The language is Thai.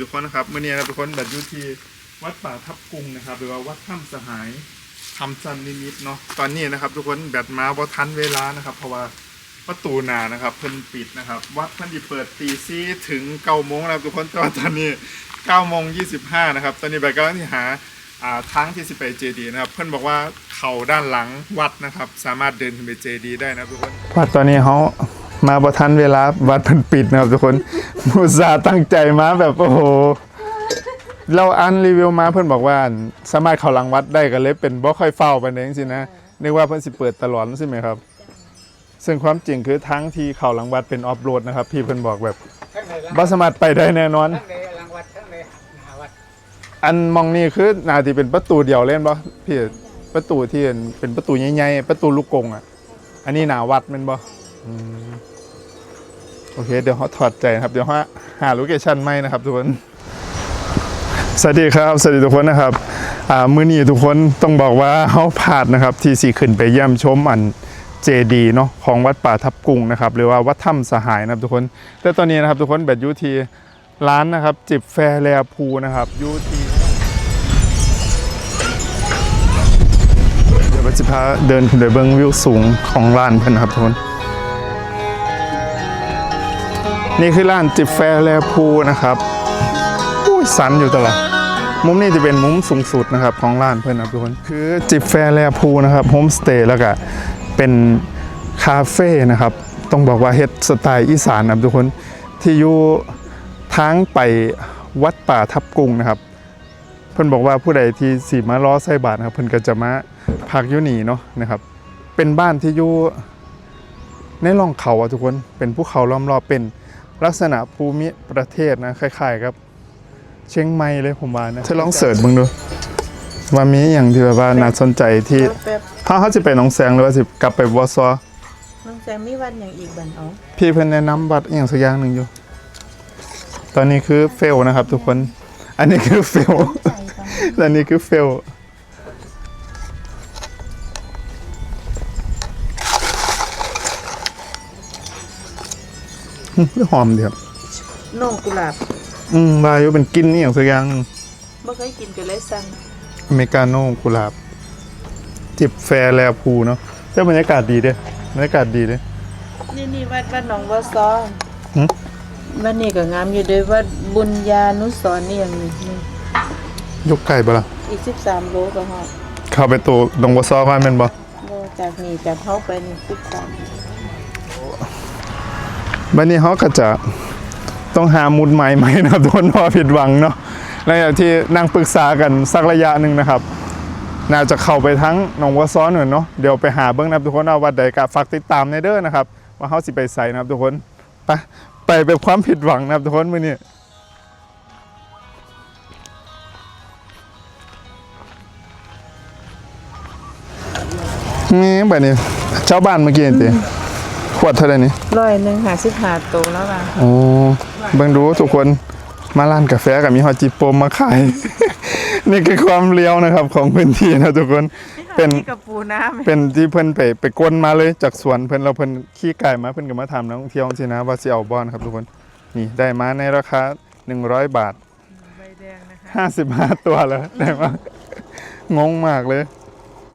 ทุกคนนะครับเมื่อนี้นะครับทุกคนบัดอยู่ที่วัดป่าทับกุงนะครับ หรือว่าวัดถ้ำสหายทำจันนิมิตเนาะตอนนี้นะครับ ทุกคนแบตมาบ่ทันเวลานะครับ เพราะว่าประตูนานะครับเพิ่นปิดนะครับ วัดเพิ่นสิเปิดตีซีถึงเก้าโมงแล้วทุกคนต่ว่าตอนนี้เก้าโมงยี่สิบห้านะครับ ตอนนี้แบตกำลังที่หาอ่าทางที่สิไปเจดีนะครับ เพิ่นบอกว่าเขาด้านหลังวัดนะครับ สามารถเดินขึ้นไปเจดีได้นะทุกคนวัดตอนนี้เขา มาบ่ทันเวลาวัดเพิ่นปิดนะครับทุกคนมุสาห์ตั้งใจมาแบบโอ้โห เราอ่านรีวิวมาเพื่อนบอกว่า สามารถเข้าหลังวัดได้ก็เลยเป็นบ่ค่อยเฝ้าไปเองสินะนึกว่าเพื่อนสิเปิดตลอดใช่ไหมครับ ซึ่งความจริงคือทั้งที่เข้าหลังวัดเป็นออฟโรดนะครับ พี่เพื่อนบอกแบบทั้งในหลังบ่สามารถไปได้แน่นอนทั้งในหลังวัดทั้งในหน้าวัดอันมองนี่คือนาที่เป็นประตูเดียวเล่นบ่พี่ประตูที่เป็นประตูใหญ่ๆประตูลูกกงอะ อันนี้หนาวัดแมันบ่อืม โอเค เดี๋ยวเขาถอดใจนะครับ เดี๋ยวเขาหาโลเคชั่นใหม่นะครับทุกคน สวัสดีครับ สวัสดีทุกคนนะครับอ่ามื้อนี้ทุกคนต้องบอกว่าเขาพลาดนะครับที่สี่ขึ้นไปเยี่ยมชมอันเจดีเนาะของวัดป่าทับกุงนะครับหรือว่าวัดถ้ำสหายนะครับทุกคน แต่ตอนนี้นะครับทุกคนแบดยูทีร้านนะครับ จิบแฟร์แลพูนะครับยูทีเดี๋ยวบัดจิพาเดินขึ้นไปเบิ้งวิวสูงของร้านเพิ่นนะครับทุกคน นี่คือร้านจิบแฟร์แลพูนะครับอุ้ยสันอยู่ตลอดมุมนี้จะเป็นมุมสูงสุดนะครับของร้านเพื่อนนะทุกคนคือจิบแฟร์แลพูนะครับโฮมสเตย์แล้วก็เป็นคาเฟ่นะครับต้องบอกว่าเฮ็ดสไตล์อีสานนะทุกคนที่อยู่ทางไปวัดป่าทับกุงนะครับ เพิ่อนบอกว่าผู้ใดที่สีมาล้อใส่บาทนะครับ เพิ่อนก็จะมาพักยู่นี่เนาะนะครับ เป็นบ้านที่อยู่ในร่องเขาอะทุกคนเป็นภูเขาล้อมรอบเป็น ลักษณะภูมิประเทศนะคล้ายๆครับเชียงใหม่เลยผมว่านะเธอลองเสิร์ชมึงดูว่ามีอย่างที่แบบว่าน่าสนใจที่แบบถ้าเขาจะไปหนองแสงหรือว่าจะกลับไปวอซอน้องแจงมีวันอย่างอีกบันอ๋อพี่เพิ่นแนะนำบัตรอหย่างสักอย่างหนึ่งอยู่ ตอนนี้คือเฟลนะครับทุกคน อันนี้คือเฟลใจตอนอันนี้คือเฟล หอมเดียวน้องกุหลาบอืมวาอยุเป็นกลินอหย่างสักอย่างหนึ่งบ่เคยกินก็เลยสั่งอเมริกาโน่กุหลาบ จิบแฟร์แลพูเนาะแต่บรรยากาศดีเด้บรรยากาศดีเด้ นี่นี่วัดวัดหนองวัวซอหึ วัดนี้ก็งามอยู่เด้วยวัดบุญญานุสรณ์นี่อย่างนี้นี่ยกไก่ปะล่ะอีก13โลก็ฮอดเข้าไปตัวดงบัวซอก่อนแม่นบ่โลจากนี่จากเฮาไปนี่13 บัดนี้เขาก็จะต้องหามุดใหม่ใหม่นะครับทุกคนพราะว่าผิดหวังเนาะหลังจากที่นั่งปรึกษากันสักระยะหนึ่งนะครับ น่าจะเข้าไปทั้งหนองวัวซ้อนหน่อยเนาะเดี๋ยวไปหาเบื้องนะครับทุกคนเอาวัดใดกับฝากติดตามในเด้อนะครับ ว่าเขาสิไปใส่นะครับทุกคนไปไปเป็นความผิดหวังนะครับทุกคนมื้อนี้นี่แบบนี้ชาวบ้านเมื่อกี้นี่ติ ขวดเท่าไหร่นี่ร้อยหนึง55โตแล้วว่าโอ้เบิ่งดูทุกคนมาร้านกาแฟกับมีฮอตจิโปมมาขาย นี่คือความเลี้ยวนะครับของพื้นที่นะทุกคนเป็นที่กระปูน้ำเป็นที่เพิ่นไปไปกวนมาเลยจากสวนเพิ่นเราเพิ่นขี้ไก่มาเพิ่นก็มาถามนักท่องเที่ยวสินะว่าสิเอาบ่อนครับทุกคนนี่ได้มาในราคา100บาทใบแดงนะคะ55ตัวแล้วได้มางงมากเลย